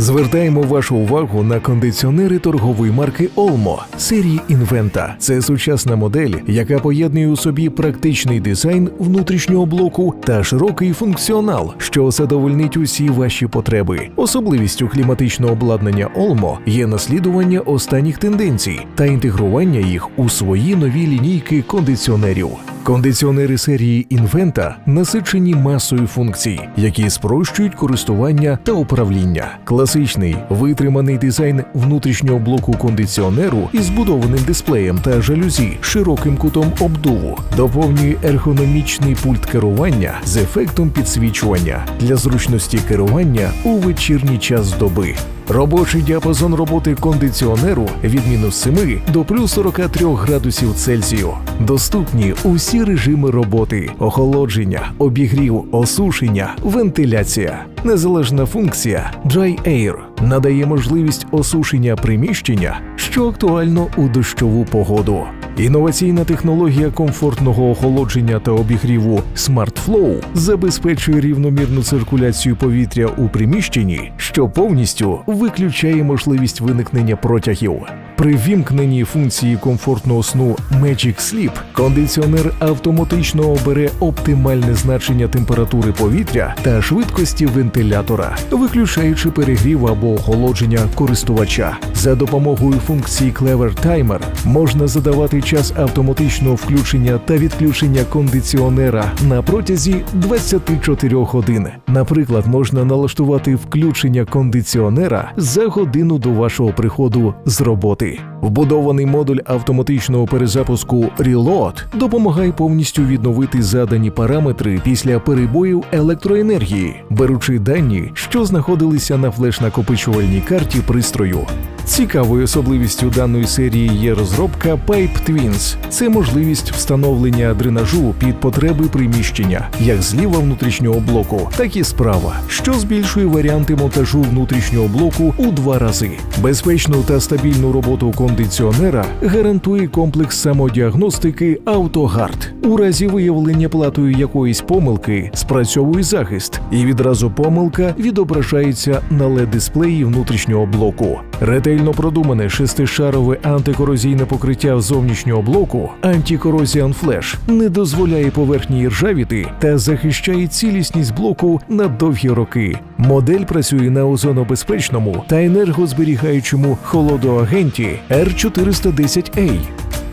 Звертаємо вашу увагу на кондиціонери торгової марки Olmo серії Inventa. Це сучасна модель, яка поєднує у собі практичний дизайн внутрішнього блоку та широкий функціонал, що задовольнить усі ваші потреби. Особливістю кліматичного обладнання Olmo є наслідування останніх тенденцій та інтегрування їх у свої нові лінійки кондиціонерів. Кондиціонери серії Inventa насичені масою функцій, які спрощують користування та управління. Класичний витриманий дизайн внутрішнього блоку кондиціонеру із збудованим дисплеєм та жалюзі широким кутом обдуву доповнює ергономічний пульт керування з ефектом підсвічування для зручності керування у вечірній час доби. Робочий діапазон роботи кондиціонеру від мінус 7 до плюс 43 градусів Цельсію. Доступні усі режими роботи: охолодження, обігрів, осушення, вентиляція. Незалежна функція Dry Air надає можливість осушення приміщення, що актуально у дощову погоду. Інноваційна технологія комфортного охолодження та обігріву SmartFlow забезпечує рівномірну циркуляцію повітря у приміщенні, що повністю виключає можливість виникнення протягів. При вімкненні функції комфортного сну Magic Sleep кондиціонер автоматично обере оптимальне значення температури повітря та швидкості вентилятора, виключаючи перегрів або охолодження користувача. За допомогою функції Clever Timer можна задавати час автоматичного включення та відключення кондиціонера на протязі 24 годин. Наприклад, можна налаштувати включення кондиціонера за годину до вашого приходу з роботи. Вбудований модуль автоматичного перезапуску Reload допомагає повністю відновити задані параметри після перебоїв електроенергії, беручи дані, що знаходилися на флеш-накопичувальній карті пристрою. Цікавою особливістю даної серії є розробка Pipe Twins. Це можливість встановлення дренажу під потреби приміщення, як зліва внутрішнього блоку, так і справа, що збільшує варіанти монтажу внутрішнього блоку у два рази. Безпечну та стабільну роботу кондиціонера гарантує комплекс самодіагностики AutoGuard. У разі виявлення платою якоїсь помилки спрацьовує захист, і відразу помилка відображається на led дисплеї внутрішнього блоку. Ретельно продумане шестишарове антикорозійне покриття зовнішнього блоку Anti-Corrosion не дозволяє поверхні ржавіти та захищає цілісність блоку на довгі роки. Модель працює на озонобезпечному та енергозберігаючому холодоагенті R410A.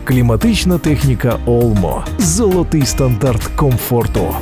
Кліматична техніка Олмо Золотий стандарт комфорту.